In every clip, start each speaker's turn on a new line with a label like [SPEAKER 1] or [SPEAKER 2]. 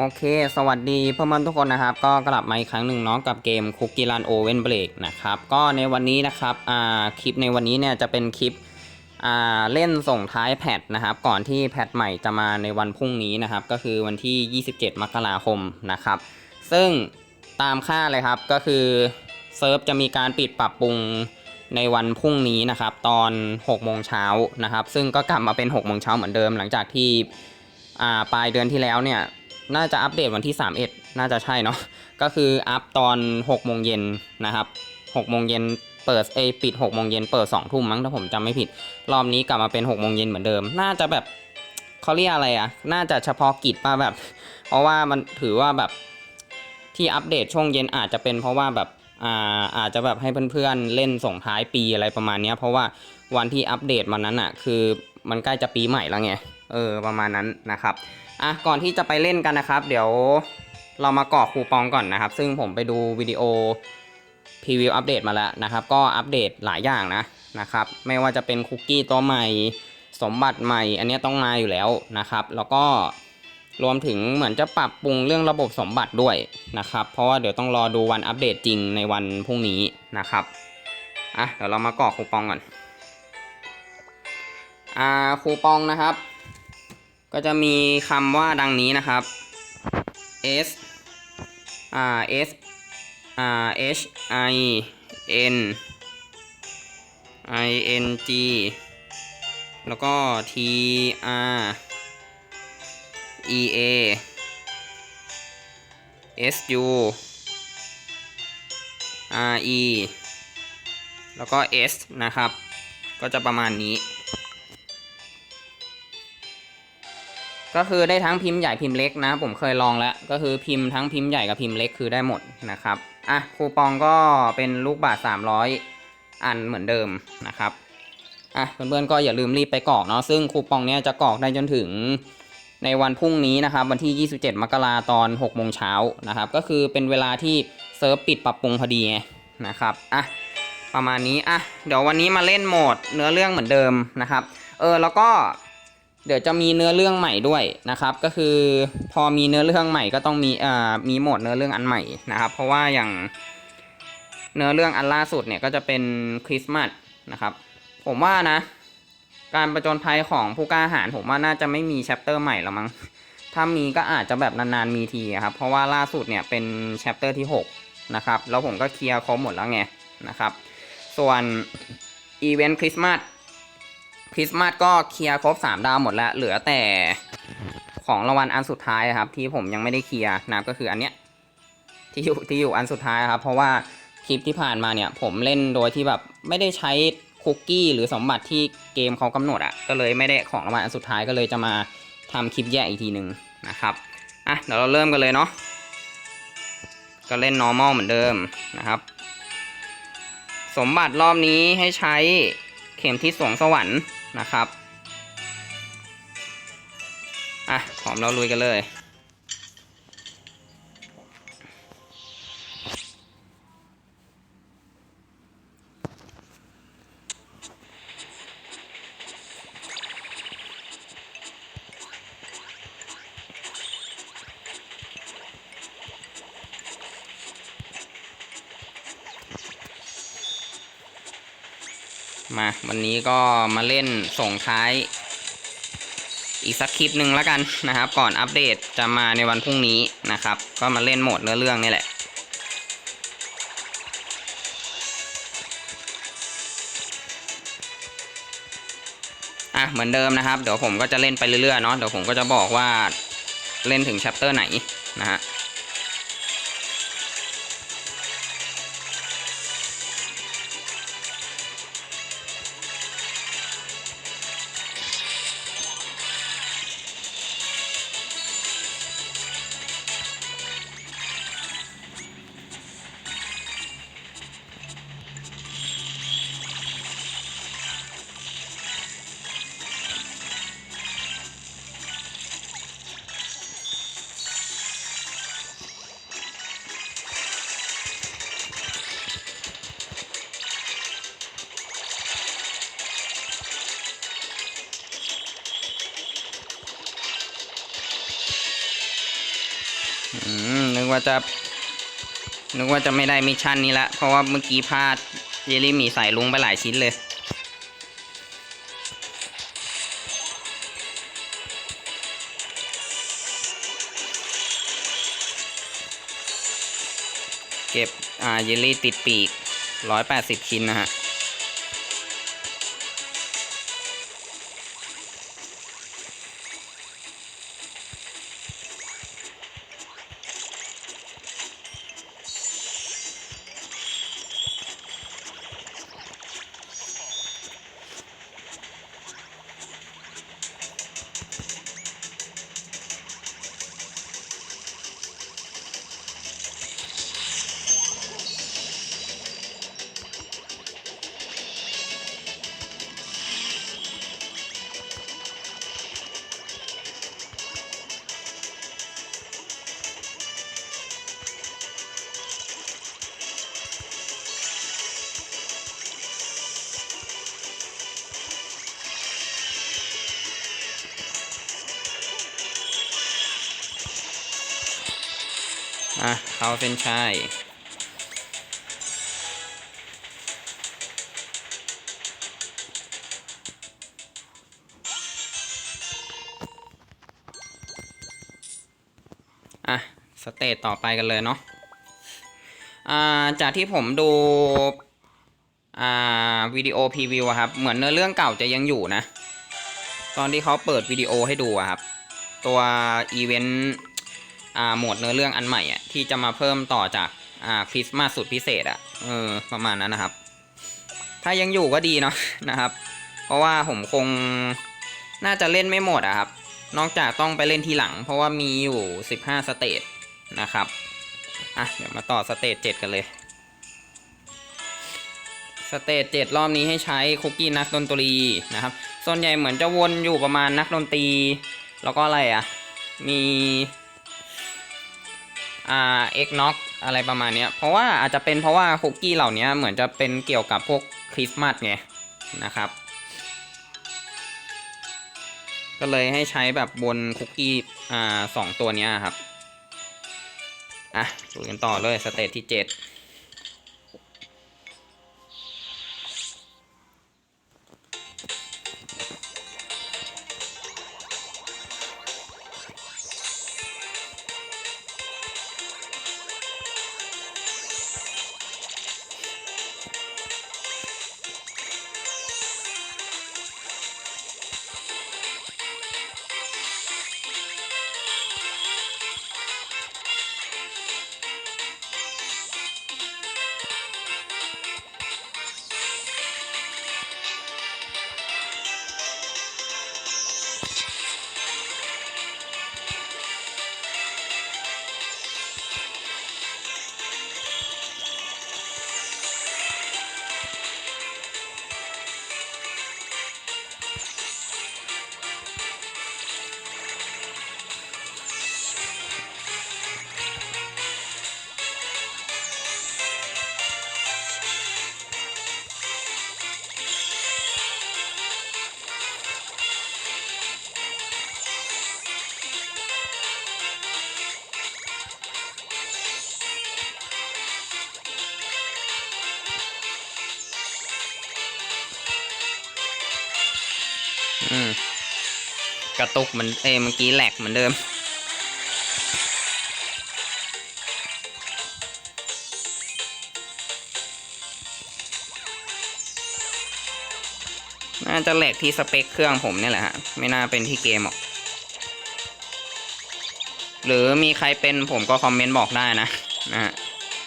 [SPEAKER 1] โอเค สวัสดีเพื่อนๆทุกคนนะครับ ก็กลับมาอีกครั้งหนึ่งเนาะกับเกมคุกกี้รันโอเว่นเบรกนะครับ ก็ในวันนี้นะครับ อ่า คลิปในวันนี้เนี่ยจะเป็นคลิป อ่า เล่นส่งท้ายแพทนะครับ ก่อนที่แพทใหม่จะมาในวันพรุ่งนี้นะครับ ก็คือวันที่ 27 มกราคมนะครับ ซึ่งตามค่าเลยครับ ก็คือเซิร์ฟจะมีการปิดปรับปรุงในวันพรุ่งนี้นะครับ ตอน 6 โมงเช้านะครับ ซึ่งก็กลับมาเป็น 6 โมงเช้าเหมือนเดิม หลังจากที่ อ่า ปลายเดือนที่แล้วเนี่ย น่าจะอัปเดตวันที่ 31 น่าจะใช่เนาะก็คืออัพตอน6โมงเย็นนะครับ6โมงเย็นเปิดเอปิด6โมงเย็นเปิด2ทุ่มมั้งถ้าผมจำไม่ผิด รอบนี้กลับมาเป็น6โมงเย็นเหมือนเดิม น่าจะแบบเขาเรียกอะไรอะน่าจะเฉพาะกิจป่ะแบบ เพราะว่ามันถือว่าแบบที่อัปเดตช่วงเย็นอาจจะเป็นเพราะว่าแบบอ่าอาจจะแบบให้เพื่อนๆเล่นส่งท้ายปีอะไรประมาณเนี้ยเพราะว่าวันที่อัปเดตวันนั้นอะคือมันใกล้จะปีใหม่แล้วไง เออประมาณนั้นนะครับอะก่อนที่จะไปเล่นกันนะครับ เดี๋ยวเรามากรอกคูปองก่อนนะครับ ซึ่งผมไปดูวิดีโอพรีวิวอัปเดตมาแล้วนะครับ ก็อัปเดตหลายอย่างนะนะครับ ไม่ว่าจะเป็นคุกกี้ตัวใหม่ สมบัติใหม่ อันนี้ต้องมาอยู่แล้วนะครับ แล้วก็รวมถึงเหมือนจะปรับปรุงเรื่องระบบสมบัติด้วยนะครับ เพราะว่าเดี๋ยวต้องรอดูวันอัปเดตจริงในวันพรุ่งนี้นะครับอะเดี๋ยวเรามากรอกคูปองก่อนอ่าคูปองนะครับ ก็จะมีคำว่าดังนี้นะครับ S อ่า S อ่า H I N I N G แล้วก็ T R E A S U R E แล้วก็ S นะครับ ก็จะประมาณนี้ ก็คือได้ทั้งพิมพ์ใหญ่พิมพ์เล็กนะ ผมเคยลองแล้ว ก็คือพิมพ์ทั้งพิมพ์ใหญ่กับพิมพ์เล็กคือได้หมดนะครับอะคูปองก็เป็นลูกบาท 300 อันเหมือนเดิมนะครับอะเพื่อนๆก็อย่าลืมรีบไปกรอกเนาะซึ่งคูปองเนี้ยจะกรอกได้จนถึงในวันพรุ่งนี้นะครับวันที่ 27 มกราตอน6โมงเช้านะครับ ก็คือเป็นเวลาที่เซิร์ฟปิดปรับปรุงพอดีนะครับอะประมาณนี้อะเดี๋ยววันนี้มาเล่นโหมดเนื้อเรื่องเหมือนเดิมนะครับ เออแล้วก็ เดี๋ยวจะมีเนื้อเรื่องใหม่ด้วยนะครับ ก็คือพอมีเนื้อเรื่องใหม่ก็ต้องมีเอ่อมีโหมดเนื้อเรื่องอันใหม่นะครับ เพราะว่าอย่างเนื้อเรื่องอันล่าสุดเนี่ยก็จะเป็นคริสต์มาสนะครับ ผมว่านะ การประจนภัยของผู้กล้าหาญผมว่าน่าจะไม่มีแชปเตอร์ใหม่แล้วมั้งถ้ามีก็อาจจะแบบนานๆมีทีครับ เพราะว่าล่าสุดเนี่ยเป็นแชปเตอร์ที่ 6 นะครับ แล้วผมก็เคลียร์ครบหมดแล้วไงนะครับ ส่วนอีเวนต์คริสต์มาส ริสต์มาสก็เคลียร์ครบ 3 ดาวหมดแล้ว เหลือแต่ของรางวัลอันสุดท้ายครับ ที่ผมยังไม่ได้เคลียร์นับก็คืออันเนี้ยที่อยู่ที่อยู่อันสุดท้ายครับ เพราะว่าคลิปที่ผ่านมาเนี่ย ผมเล่นโดยที่แบบไม่ได้ใช้คุกกี้หรือสมบัติที่เกมเขากำหนดอะ่ะก็เลยไม่ได้ของรางวัลอันสุดท้ายก็เลยจะมาทำคลิปแยกอีกทีหนึ่งนะครับอะเดี๋ยวเราเริ่มกันเลยเนาะก็เล่น normal เหมือนเดิมนะครับ สมบัติรอบนี้ให้ใช้เข็มทิศสวงสวรรค์ นะครับ อะพร้อมเราลุยกันเลย วันนี้ก็มาเล่นส่งท้าย อีกสักคลิปหนึ่งแล้วกันนะครับ ก่อนอัปเดตจะมาในวันพรุ่งนี้นะครับ ก็มาเล่นโหมดเนื้อเรื่องนี่แหละ อะเหมือนเดิมนะครับ เดี๋ยวผมก็จะเล่นไปเรื่อยๆเนาะเดี๋ยวผมก็จะบอกว่าเล่นถึงแชปเตอร์ไหนนะฮะ ว่าจะนึกว่าจะไม่ได้มิชชั่นนี้ละ เพราะว่าเมื่อกี้พลาดเยลลี่หมีใส่ลุงไปหลายชิ้นเลย เก็บอ่าเยลลี่ติดปีกร้อยแปดสิบชิ้นนะฮะ อะเขาเส้นชัยอะ สเตจต่อไปกันเลยเนาะอ่าจากที่ผมดูอ่าวิดีโอพรีวิวอะครับ เหมือนเนื้อเรื่องเก่าจะยังอยู่นะ ตอนที่เขาเปิดวิดีโอให้ดูอะครับ ตัวอีเวนต์ โหมดเนื้อเรื่องอันใหม่อะที่จะมาเพิ่มต่อจากอ่าคริสต์มาสสุดพิเศษอะเออประมาณนั้นนะครับ ถ้ายังอยู่ก็ดีเนาะนะครับ เพราะว่าผมคงน่าจะเล่นไม่หมดอะครับ นอกจากต้องไปเล่นทีหลัง เพราะว่ามีอยู่ 15 สเตจนะครับอะเดี๋ยวมาต่อสเตจ7กันเลยสเตจ7รอบนี้ให้ใช้คุกกี้นักดนตรีนะครับ ส่วนใหญ่เหมือนจะวนอยู่ประมาณนักดนตรี แล้วก็อะไรอะ มี่าเอ็กน็อกอะไรประมาณนี้เพราะว่าอาจจะเป็นเพราะว่าคุกกี้เหล่านี้เหมือนจะเป็นเกี่ยวกับพวกคริสต์มาสไงนะครับ ก็เลยให้ใช้แบบบนคุกกี้อ่าสองตัวนี้ครับ อะดูกันต่อเลยสเตจที่ 7 อืมกระตุกเหมือนเอยเมื่อกี้แหลกเหมือนเดิม น่าจะแหลกที่สเปคเครื่องผมเนี่ยแหละฮะ ไม่น่าเป็นที่เกมหรอก หรือมีใครเป็นผมก็คอมเมนต์บอกได้นะนะฮะ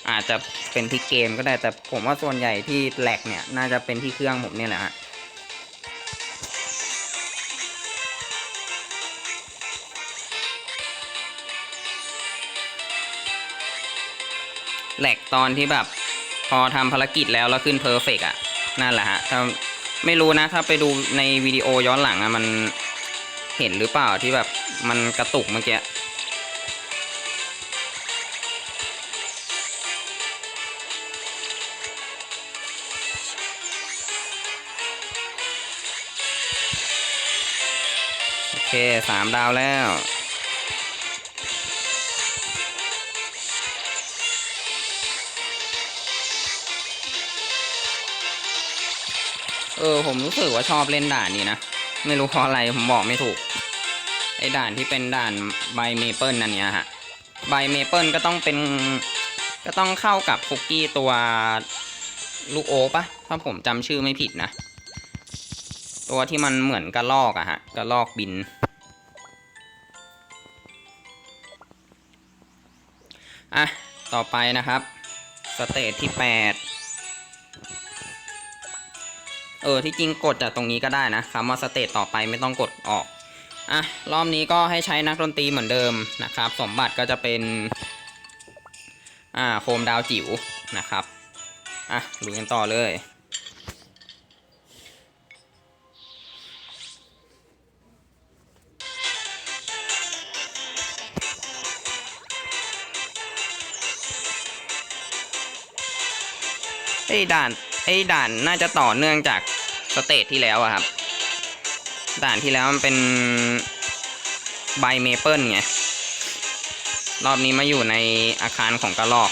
[SPEAKER 1] อาจจะเป็นที่เกมก็ได้แต่ผมว่าส่วนใหญ่ที่แหลกเนี่ย น่าจะเป็นที่เครื่องผมเนี่ยแหละฮะ แหลกตอนที่แบบ พอทำภารกิจแล้วแล้วขึ้นเพอร์เฟกอะนั่นแหละฮะถ้าไม่รู้นะ ถ้าไปดูในวิดีโอย้อนหลังอะมันเห็นหรือเปล่าที่แบบมันกระตุกเมื่อกี้โอเคสามดาวแล้ว เออผมรู้สึกว่าชอบเล่นด่านนี้นะ ไม่รู้เพราะอะไรผมบอกไม่ถูก ไอ้ด่านที่เป็นด่านใบเมเปิลนั่นเนี้ยฮะ ใบเมเปิลก็ต้องเป็น ก็ต้องเข้ากับคุกกี้ตัวลูกโอ๊กปะถ้าผมจำชื่อไม่ผิดนะ ตัวที่มันเหมือนกระลอกอะฮะกระลอกบิน อะ ต่อไปนะครับ สเตจที่ 8 เออที่จริงกดจากตรงนี้ก็ได้นะคำว่าสเตจต่อไปไม่ต้องกดออกอะรอบนี้ก็ให้ใช้นักดนตรีเหมือนเดิมนะครับ สมบัติก็จะเป็นอ่าโคมดาวจิ๋วนะครับอะลุยกันต่อเลยไอ้ด่าน ไอ้ด่านน่าจะต่อเนื่องจากสเตจที่แล้วอะครับ ด่านที่แล้วมันเป็นใบเมเปิลไง รอบนี้มาอยู่ในอาคารของกระลอก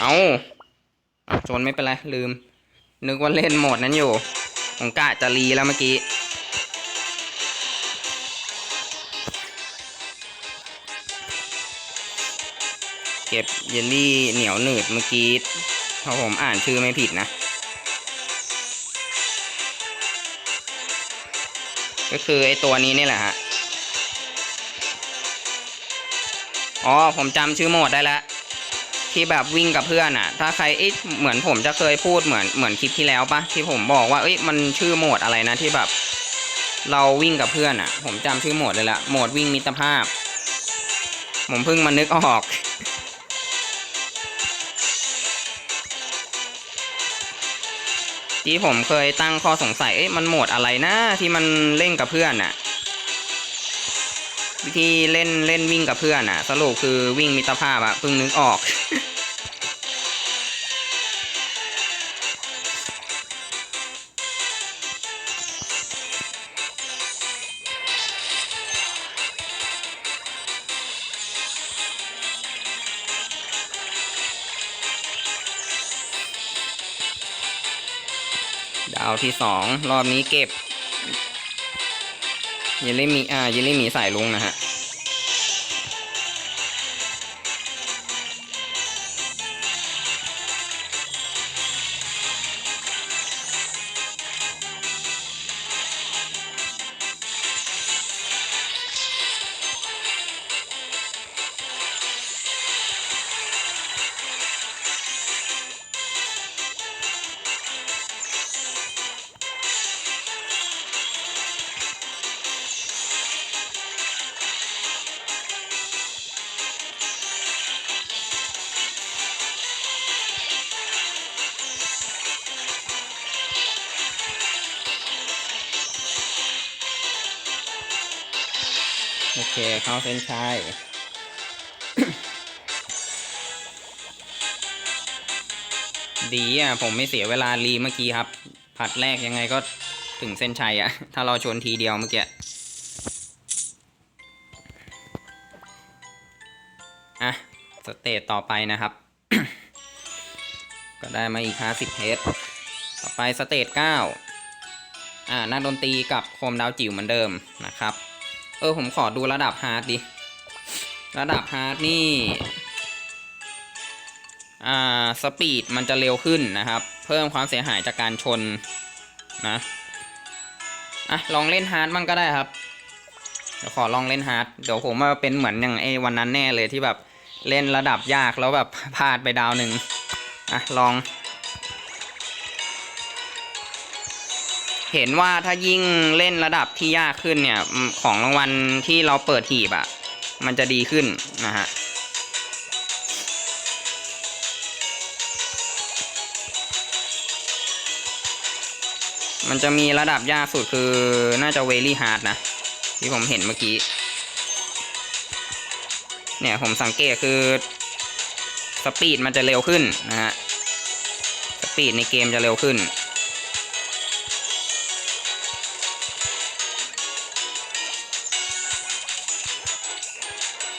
[SPEAKER 1] เอาเอาชนไม่เป็นไร ลืม นึกว่าเล่นโหมดนั้นอยู่ ผมกะจะรีแล้วเมื่อกี้ เก็บเยลลี่เหนียวหนืดเมื่อกี้เพราผมอ่านชื่อไม่ผิดนะ ก็คือไอตัวนี้นี่แหละฮะ อ๋อ ผมจำชื่อโหมดได้แล้วที่แบบวิ่งกับเพื่อนอะถ้าใครเอ๊ะเหมือนผมจะเคยพูดเหมือนเหมือนคลิปที่แล้วปะที่ผมบอกว่าเอ้ยมันชื่อโหมดอะไรนะที่แบบ เราวิ่งกับเพื่อนอะผมจำชื่อโหมดเลยละโหมดวิ่งมิตรภาพ ผมเพิ่งมานึกออก ที่ผมเคยตั้งข้อสงสัยเอ๊ะมันโหมดอะไรนะที่มันเล่นกับเพื่อนอะที่เล่นเล่นวิ่งกับเพื่อนอะสรุปคือวิ่งมิตรภาพอะเพิ่งนึกออก เอาที่สองรอบนี้เก็บเยลลี่มีอ่าเยลลี่มีสายลุงนะฮะ เคเข้าเส้นชัยดีอะ ผมไม่เสียเวลารีเมื่อกี้ครับ ผัดแรกยังไงก็ถึงเส้นชัยอะ ถ้าเราชนทีเดียวเมื่อกี้อะ สเตจต่อไปนะครับ ก็ได้มาอีก 50เฮดต่อไปสเตจ9อ่านักดนตรีกับโคมดาวจิ๋วเหมือนเดิมนะครับ เออผมขอดูระดับฮาร์ดดิ ระดับฮาร์ดนี่ อ่า สปีดมันจะเร็วขึ้นนะครับ เพิ่มความเสียหายจากการชนนะ อะ ลองเล่นฮาร์ดมั่งก็ได้ครับ เดี๋ยวขอลองเล่นฮาร์ด เดี๋ยวผมมาเป็นเหมือนอย่างไอ้วันนั้นแน่เลยที่แบบเล่นระดับยากแล้วแบบพลาดไปดาวหนึ่งอะ ลอง เห็นว่าถ้ายิ่งเล่นระดับที่ยากขึ้นเนี่ย ของรางวัลที่เราเปิดหีบอะ่ะ มันจะดีขึ้นนะฮะมันจะมีระดับยากสุดคือน่าจะเวลี่ฮาร์ดนะ ที่ผมเห็นเมื่อกี้ เนี่ยผมสังเกตคือ สปีดมันจะเร็วขึ้นนะฮะ สปีดในเกมจะเร็วขึ้น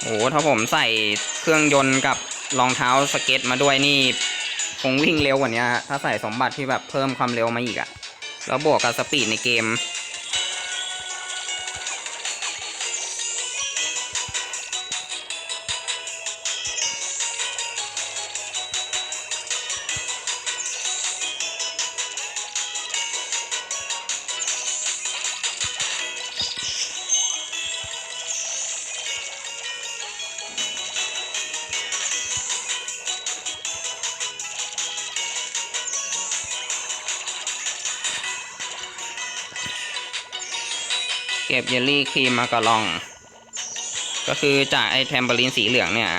[SPEAKER 1] โอ้โหถ้าผมใส่เครื่องยนต์กับรองเท้าสเก็ตมาด้วยนี่คงวิ่งเร็วกว่านี้ฮะถ้าใส่สมบัติที่แบบเพิ่มความเร็วมาอีกอะแล้วบวกกับสปีดในเกม เก็บเยลลี่ครีมมากระลอง ก็คือจากไอ้แทมเบอรีนสีเหลืองเนี่ย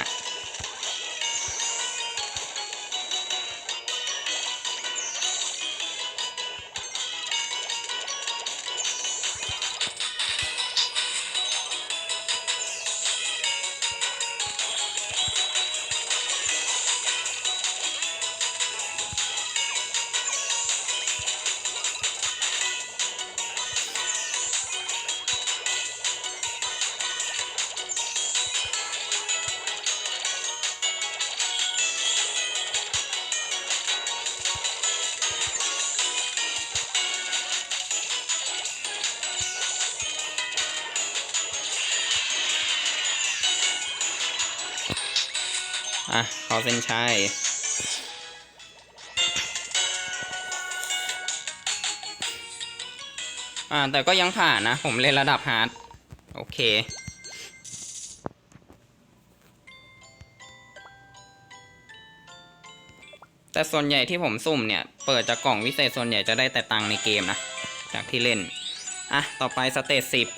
[SPEAKER 1] อะขอเส้นชัยอ่าแต่ก็ยังผ่านนะ ผมเล่นระดับฮาร์ดโอเค แต่ส่วนใหญ่ที่ผมสุ่มเนี่ย เปิดจากกล่องวิเศษส่วนใหญ่จะได้แต่ตังในเกมนะ จากที่เล่น อะ ต่อไปสเตจสิบ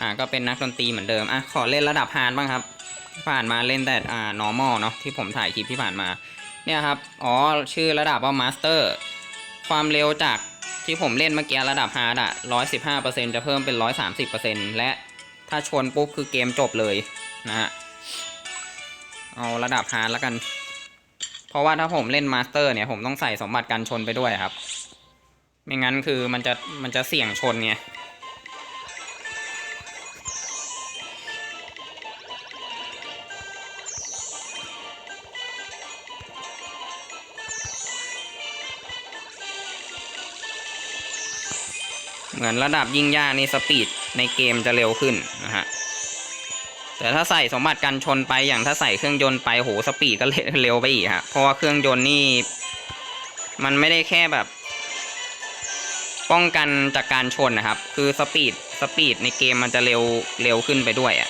[SPEAKER 1] อะก็เป็นนักดนตรีเหมือนเดิม อะ ขอเล่นระดับฮาร์ดบ้างครับ ผ่านมาเล่นแต่อ่า normal เนาะที่ผมถ่ายคลิปที่ผ่านมา เนี่ยครับ อ๋อ ชื่อระดับว่า master ความเร็วจากที่ผมเล่นเมื่อกี้ระดับฮาร์ดอะ115%จะเพิ่มเป็น 130%และถ้าชนปุ๊บคือเกมจบเลยนะฮะ เอาระดับฮาร์ดแล้วกัน เพราะว่าถ้าผมเล่นมาสเตอร์เนี่ยผมต้องใส่สมบัติกันชนไปด้วยครับ ไม่งั้นคือมันจะมันจะเสี่ยงชนไง เหมือนระดับยิ่งยากนี่สปีดในเกมจะเร็วขึ้นนะฮะแต่ถ้าใส่สมบัติกันชนไปอย่างถ้าใส่เครื่องยนต์ไปโหสปีดก็เร็วไปอีกฮะเพราะว่าเครื่องยนต์นี่ มันไม่ได้แค่แบบ ป้องกันจากการชนนะครับ คือสปีดสปีดในเกมมันจะเร็วเร็วขึ้นไปด้วยอะ่ะ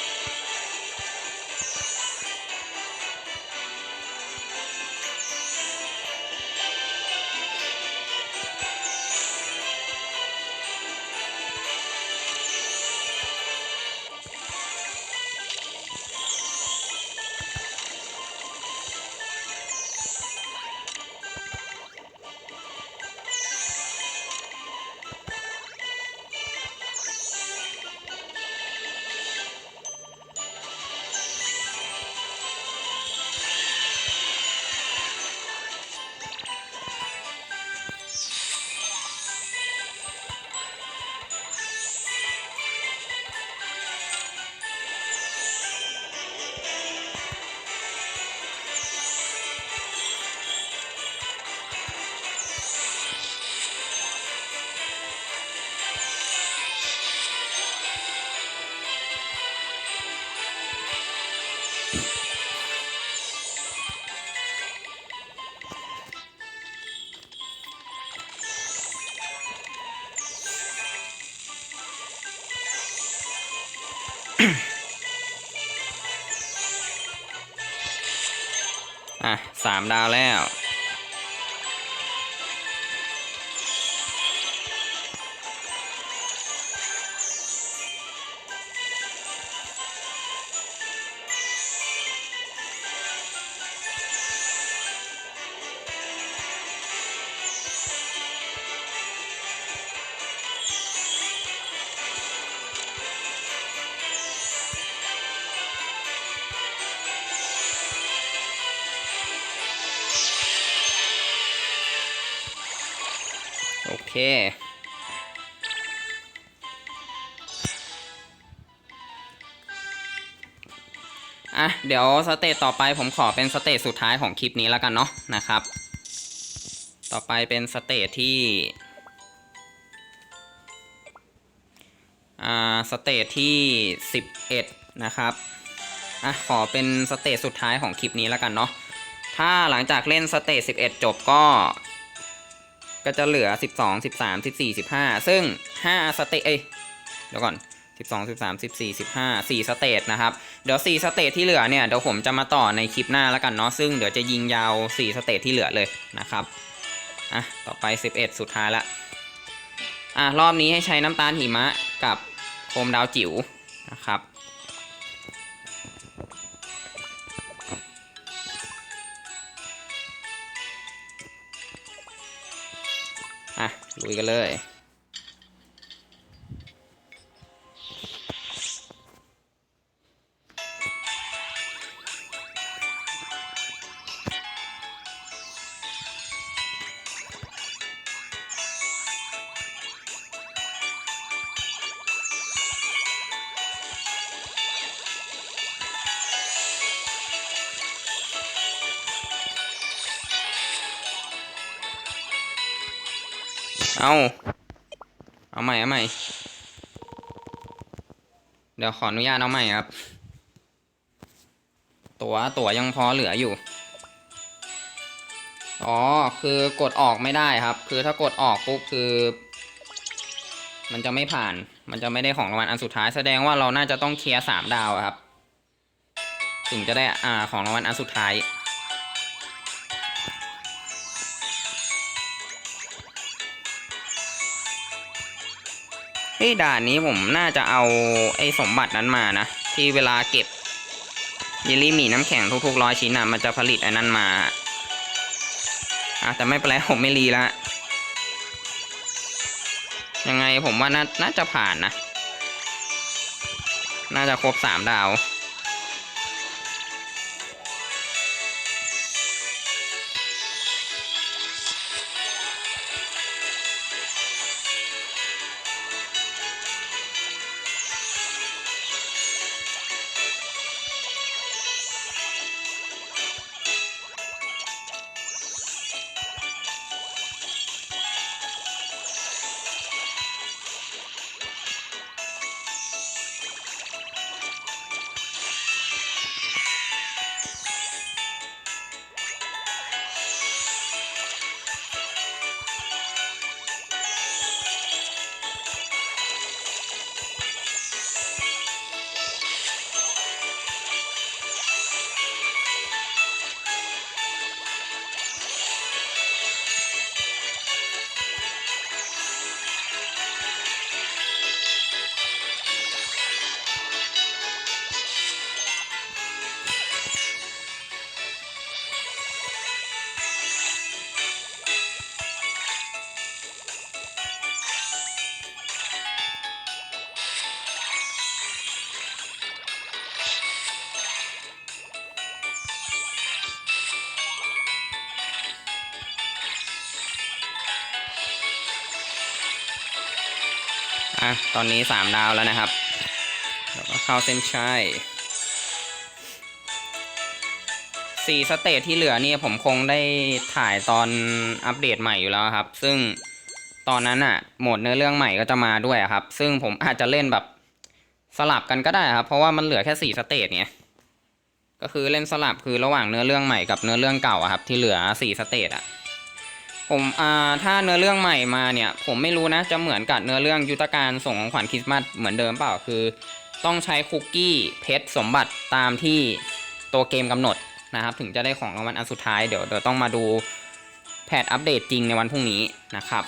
[SPEAKER 1] ามดาวแล้ว เค อะ เดี๋ยวสเตจต่อไปผมขอเป็นสเตจสุดท้ายของคลิปนี้แล้วกันเนาะนะครับ ต่อไปเป็นสเตจที่ อ่า สเตจที่ 11 นะครับ อะ ขอเป็นสเตจสุดท้ายของคลิปนี้แล้วกันเนาะถ้าหลังจากเล่นสเตจ11 จบก็ ก็จะเหลือ 12 13 14 15 ซึ่ง 5 สเตจเอ้ยเดี๋ยวก่อน 12 13 14 15 4 สเตจนะครับ เดี๋ยว 4 สเตจที่เหลือเนี่ย เดี๋ยวผมจะมาต่อในคลิปหน้าแล้วกันเนาะ ซึ่งเดี๋ยวจะยิงยาว 4 สเตจที่เหลือเลยนะครับ อะ ต่อไป 11 สุดท้ายละ อะ รอบนี้ให้ใช้น้ำตาลหิมะกับโคมดาวจิ๋วนะครับ ลุยกันเลย เอาเอาใหม่เอาใหม่ เดี๋ยวขออนุญาตเอาใหม่ครับ ตัวตัวยังพอเหลืออยู่ อ๋อ คือกดออกไม่ได้ครับ คือถ้ากดออกปุ๊บคือ มันจะไม่ผ่าน มันจะไม่ได้ของรางวัลอันสุดท้ายแสดงว่าเราน่าจะต้องเคลียร์สามดาวครับ ถึงจะได้อ่าของรางวัลอันสุดท้าย เฮ้ยด่านนี้ผมน่าจะเอาไอ้สมบัตินั้นมานะ ที่เวลาเก็บเยลลี่หมีน้ำแข็งทุกๆร้อยชิ้นอะมันจะผลิตไอ้นั้นมาอะแต่ไม่เป็นไรผมไม่รีละยังไงผมว่าน่าน่าจะผ่านนะ น่าจะครบสามดาว อะ ตอนนี้สามดาวแล้วนะครับ แล้วก็เข้าเส้นชัยสี่สเตจที่เหลือเนี่ยผมคงได้ถ่ายตอนอัปเดตใหม่อยู่แล้วครับ ซึ่งตอนนั้นอะโหมดเนื้อเรื่องใหม่ก็จะมาด้วยครับ ซึ่งผมอาจจะเล่นแบบสลับกันก็ได้ครับ เพราะว่ามันเหลือแค่สี่สเตจเนี่ยก็คือเล่นสลับคือระหว่างเนื้อเรื่องใหม่กับเนื้อเรื่องเก่าครับ ที่เหลือสี่สเตจอะ ผมอ่าถ้าเนื้อเรื่องใหม่มาเนี่ย ผมไม่รู้นะจะเหมือนกับเนื้อเรื่องยุทธการส่งของขวัญคริสต์มาสเหมือนเดิมเปล่าคือ ต้องใช้คุกกี้เพชรสมบัติตามที่ตัวเกมกำหนดนะครับ ถึงจะได้ของรางวัลอันสุดท้ายเดี๋ยวเดี๋ยวต้องมาดูแพทอัปเดตจริงในวันพรุ่งนี้นะครับ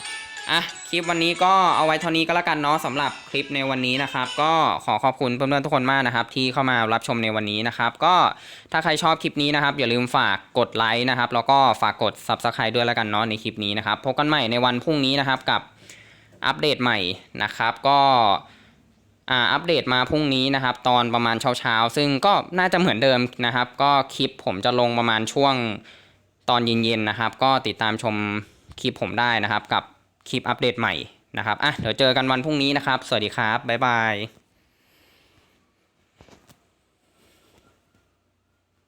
[SPEAKER 1] อะคลิปวันนี้ก็เอาไว้เท่านี้ก็แล้วกันเนาะสำหรับคลิปในวันนี้นะครับ ก็ขอขอบคุณเพื่อนๆทุกคนมากนะครับ ที่เข้ามารับชมในวันนี้นะครับ ก็ถ้าใครชอบคลิปนี้นะครับ อย่าลืมฝากกดไลค์นะครับ แล้วก็ฝากกด Subscribe ด้วยแล้วกันเนาะในคลิปนี้นะครับพบกันใหม่ในวันพรุ่งนี้นะครับกับอัปเดตใหม่นะครับ ก็อ่าอัปเดตมาพรุ่งนี้นะครับ ตอนประมาณเช้าๆ ซึ่งก็น่าจะเหมือนเดิมนะครับ ก็คลิปผมจะลงประมาณช่วงตอนเย็นๆนะครับ ก็ติดตามชมคลิปผมได้นะครับกับ คลิปอัปเดตใหม่นะครับอะเดี๋ยวเจอกันวันพรุ่งนี้นะครับ สวัสดีครับบ๊ายบาย